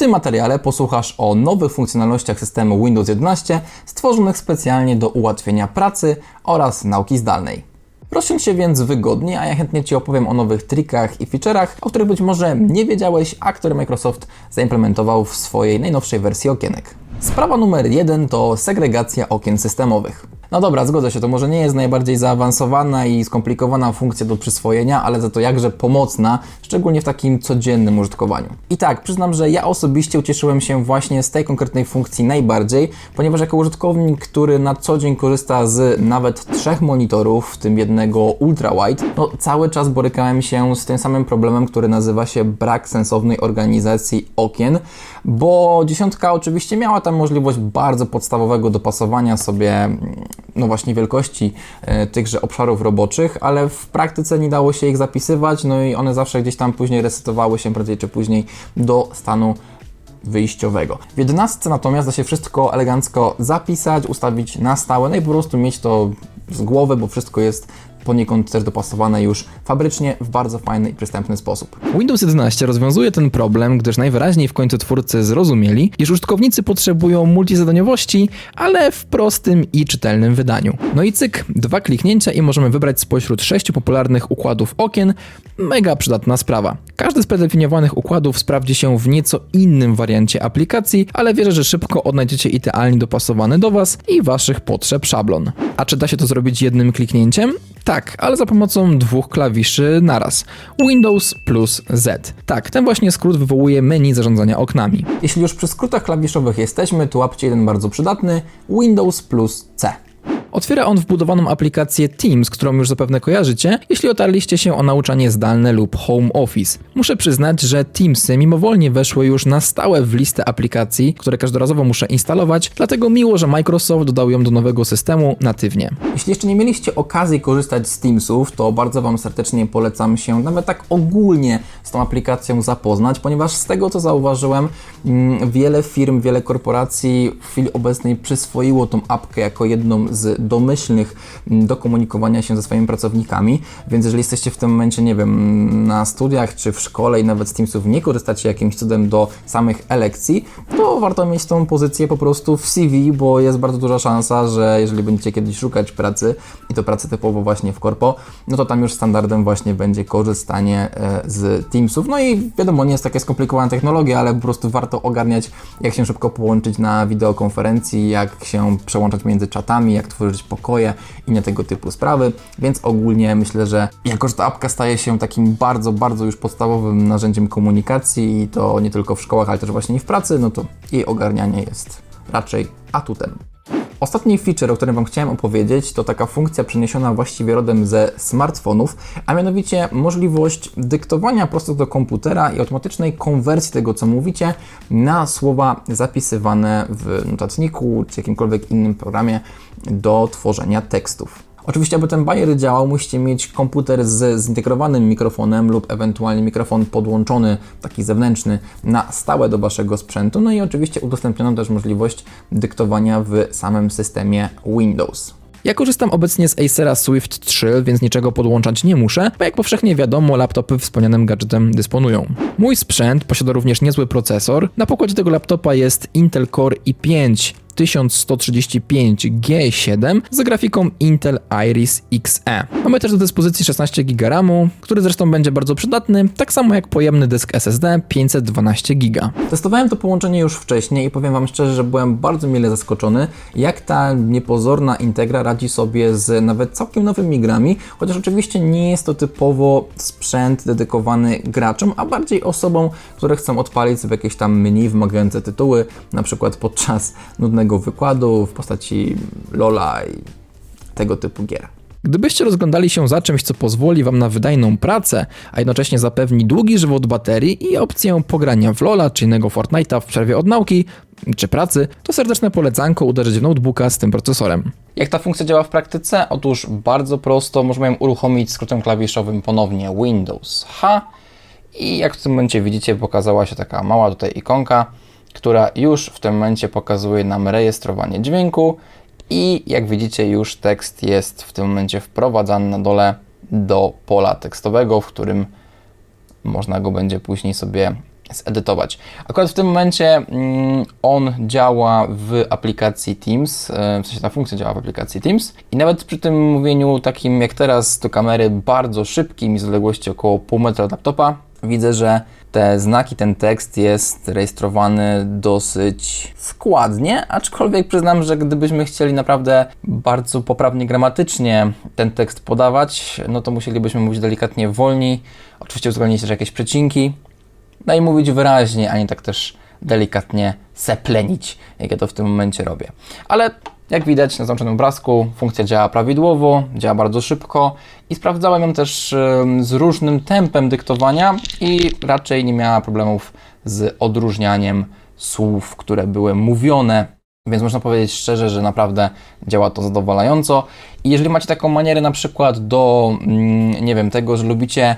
tym materiale posłuchasz o nowych funkcjonalnościach systemu Windows 11 stworzonych specjalnie do ułatwienia pracy oraz nauki zdalnej. Rozsiądź się więc wygodnie, a ja chętnie Ci opowiem o nowych trikach i feature'ach, o których być może nie wiedziałeś, a które Microsoft zaimplementował w swojej najnowszej wersji okienek. Sprawa numer jeden to segregacja okien systemowych. No dobra, zgodzę się, to może nie jest najbardziej zaawansowana i skomplikowana funkcja do przyswojenia, ale za to jakże pomocna, szczególnie w takim codziennym użytkowaniu. I tak, przyznam, że ja osobiście ucieszyłem się właśnie z tej konkretnej funkcji najbardziej, ponieważ jako użytkownik, który na co dzień korzysta z nawet trzech monitorów, w tym jednego ultra-wide, no cały czas borykałem się z tym samym problemem, który nazywa się brak sensownej organizacji okien, bo dziesiątka oczywiście miała tam możliwość bardzo podstawowego dopasowania sobie no właśnie wielkości e, tychże obszarów roboczych, ale w praktyce nie dało się ich zapisywać, no i one zawsze gdzieś tam później resetowały się prędzej czy później do stanu wyjściowego. W 11 natomiast da się wszystko elegancko zapisać, ustawić na stałe, no i po prostu mieć to z głowy, bo wszystko jest poniekąd też dopasowane już fabrycznie w bardzo fajny i przystępny sposób. Windows 11 rozwiązuje ten problem, gdyż najwyraźniej w końcu twórcy zrozumieli, iż użytkownicy potrzebują multizadaniowości, ale w prostym i czytelnym wydaniu. No i cyk, dwa kliknięcia i możemy wybrać spośród sześciu popularnych układów okien. Mega przydatna sprawa. Każdy z predefiniowanych układów sprawdzi się w nieco innym wariancie aplikacji, ale wierzę, że szybko odnajdziecie idealnie dopasowany do Was i Waszych potrzeb szablon. A czy da się to zrobić jednym kliknięciem? Tak, ale za pomocą dwóch klawiszy naraz. Windows plus Z. Tak, ten właśnie skrót wywołuje menu zarządzania oknami. Jeśli już przy skrótach klawiszowych jesteśmy, to łapcie jeden bardzo przydatny Windows plus C. Otwiera on wbudowaną aplikację Teams, którą już zapewne kojarzycie, jeśli otarliście się o nauczanie zdalne lub Home Office. Muszę przyznać, że Teamsy mimowolnie weszły już na stałe w listę aplikacji, które każdorazowo muszę instalować, dlatego miło, że Microsoft dodał ją do nowego systemu natywnie. Jeśli jeszcze nie mieliście okazji korzystać z Teamsów, to bardzo Wam serdecznie polecam się nawet tak ogólnie z tą aplikacją zapoznać, ponieważ z tego co zauważyłem, mm, wiele firm, wiele korporacji w chwili obecnej przyswoiło tą apkę jako jedną z domyślnych mm, do komunikowania się ze swoimi pracownikami, więc jeżeli jesteście w tym momencie, nie wiem, na studiach czy w szkole i nawet z Teamsów nie korzystacie jakimś cudem do samych elekcji, to warto mieć tą pozycję po prostu w CV, bo jest bardzo duża szansa, że jeżeli będziecie kiedyś szukać pracy i to pracy typowo właśnie w korpo, no to tam już standardem właśnie będzie korzystanie e, z Teamsów. No i wiadomo, nie jest takie skomplikowana technologia, ale po prostu warto ogarniać, jak się szybko połączyć na wideokonferencji, jak się przełączać między czatami, jak tworzyć pokoje i nie tego typu sprawy, więc ogólnie myślę, że jako, że ta apka staje się takim bardzo, bardzo już podstawowym narzędziem komunikacji i to nie tylko w szkołach, ale też właśnie i w pracy, no to jej ogarnianie jest raczej atutem. Ostatni feature, o którym Wam chciałem opowiedzieć, to taka funkcja przeniesiona właściwie rodem ze smartfonów, a mianowicie możliwość dyktowania prosto do komputera i automatycznej konwersji tego, co mówicie, na słowa zapisywane w notatniku czy jakimkolwiek innym programie do tworzenia tekstów. Oczywiście, aby ten bajer działał, musicie mieć komputer z zintegrowanym mikrofonem lub ewentualnie mikrofon podłączony, taki zewnętrzny, na stałe do Waszego sprzętu. No i oczywiście udostępniono też możliwość dyktowania w samym systemie Windows. Ja korzystam obecnie z Acera Swift 3, więc niczego podłączać nie muszę, bo jak powszechnie wiadomo, laptopy wspomnianym gadżetem dysponują. Mój sprzęt posiada również niezły procesor. Na pokładzie tego laptopa jest Intel Core i5 1135G7 z grafiką Intel Iris Xe. Mamy też do dyspozycji 16 GB RAMu, który zresztą będzie bardzo przydatny, tak samo jak pojemny dysk SSD 512 GB. Testowałem to połączenie już wcześniej i powiem Wam szczerze, że byłem bardzo mile zaskoczony, jak ta niepozorna Integra radzi sobie z nawet całkiem nowymi grami, chociaż oczywiście nie jest to typowo sprzęt dedykowany graczom, a bardziej osobom, które chcą odpalić sobie jakieś tam menu wymagające tytuły, na przykład podczas nudnego wykładu w postaci Lola i tego typu gier. Gdybyście rozglądali się za czymś, co pozwoli Wam na wydajną pracę, a jednocześnie zapewni długi żywot baterii i opcję pogrania w LoLa czy innego Fortnite'a w przerwie od nauki czy pracy, to serdeczne polecanko uderzyć w notebooka z tym procesorem. Jak ta funkcja działa w praktyce? Otóż bardzo prosto możemy ją uruchomić skrótem klawiszowym ponownie Windows H i jak w tym momencie widzicie pokazała się taka mała tutaj ikonka, która już w tym momencie pokazuje nam rejestrowanie dźwięku i jak widzicie już tekst jest w tym momencie wprowadzany na dole do pola tekstowego, w którym można go będzie później sobie zedytować. Akurat w tym momencie mm, on działa w aplikacji Teams, e, w sensie ta funkcja działa w aplikacji Teams i nawet przy tym mówieniu takim jak teraz do kamery bardzo szybkim i z odległości około pół metra laptopa widzę, że te znaki, ten tekst jest rejestrowany dosyć składnie, aczkolwiek przyznam, że gdybyśmy chcieli naprawdę bardzo poprawnie gramatycznie ten tekst podawać, no to musielibyśmy mówić delikatnie wolniej, oczywiście uwzględnić też jakieś przecinki, no i mówić wyraźnie, a nie tak też delikatnie seplenić, jak ja to w tym momencie robię. Ale jak widać na załączonym obrazku, funkcja działa prawidłowo, działa bardzo szybko i sprawdzałem ją też z różnym tempem dyktowania i raczej nie miała problemów z odróżnianiem słów, które były mówione. Więc można powiedzieć szczerze, że naprawdę działa to zadowalająco. I jeżeli macie taką manierę na przykład do, mm, nie wiem, tego, że lubicie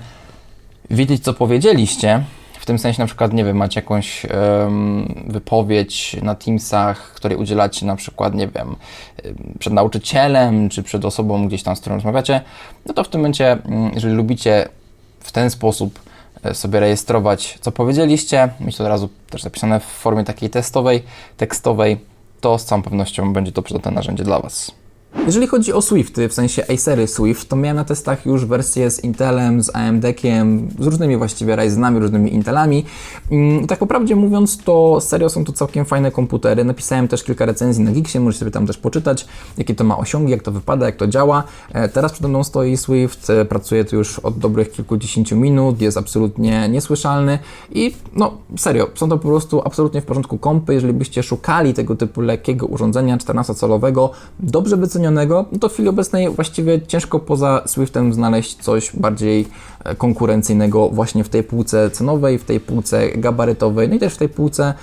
wiedzieć, co powiedzieliście. W tym sensie, na przykład, nie wiem, macie jakąś em, wypowiedź na Teamsach, której udzielacie na przykład, nie wiem, em, przed nauczycielem, czy przed osobą gdzieś tam, z którą rozmawiacie, no to w tym momencie, mm, jeżeli lubicie w ten sposób e, sobie rejestrować, co powiedzieliście, mieć to od razu też zapisane w formie takiej testowej, tekstowej, to z całą pewnością będzie to przydatne narzędzie dla Was. Jeżeli chodzi o Swifty, w sensie Acery Swift, to miałem na testach już wersję z Intelem, z AMD-kiem, z różnymi właściwie Ryzenami, różnymi Intelami. Mm, Tak po mówiąc, to serio są to całkiem fajne komputery. Napisałem też kilka recenzji na Geeksie, możecie sobie tam też poczytać, jakie to ma osiągi, jak to wypada, jak to działa. E, Teraz przede mną stoi Swift, e, pracuje tu już od dobrych kilkudziesięciu minut, jest absolutnie niesłyszalny i no serio, są to po prostu absolutnie w porządku kompy. Jeżeli byście szukali tego typu lekkiego urządzenia 14-calowego, dobrze wycenionego, to w chwili obecnej właściwie ciężko poza Swiftem znaleźć coś bardziej e, konkurencyjnego właśnie w tej półce cenowej, w tej półce gabarytowej, no i też w tej półce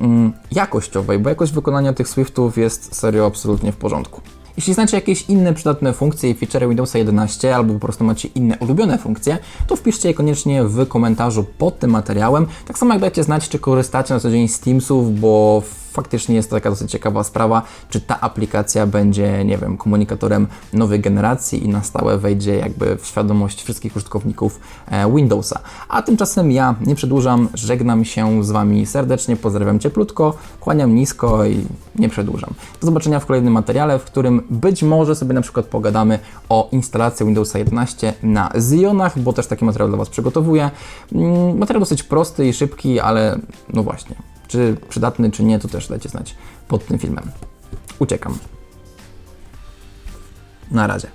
mm, jakościowej, bo jakość wykonania tych Swiftów jest serio absolutnie w porządku. Jeśli znacie jakieś inne przydatne funkcje i feature Windowsa 11 albo po prostu macie inne ulubione funkcje, to wpiszcie je koniecznie w komentarzu pod tym materiałem. Tak samo jak dajcie znać, czy korzystacie na co dzień z Teamsów, bo faktycznie jest to taka dosyć ciekawa sprawa, czy ta aplikacja będzie, nie wiem, komunikatorem nowej generacji i na stałe wejdzie jakby w świadomość wszystkich użytkowników e, Windowsa. A tymczasem ja nie przedłużam, żegnam się z Wami serdecznie, pozdrawiam cieplutko, kłaniam nisko i nie przedłużam. Do zobaczenia w kolejnym materiale, w którym być może sobie na przykład pogadamy o instalacji Windowsa 11 na Xionach, bo też taki materiał dla Was przygotowuję. Mm, Materiał dosyć prosty i szybki, ale no właśnie, czy przydatny, czy nie, to też dajcie znać pod tym filmem. Uciekam. Na razie.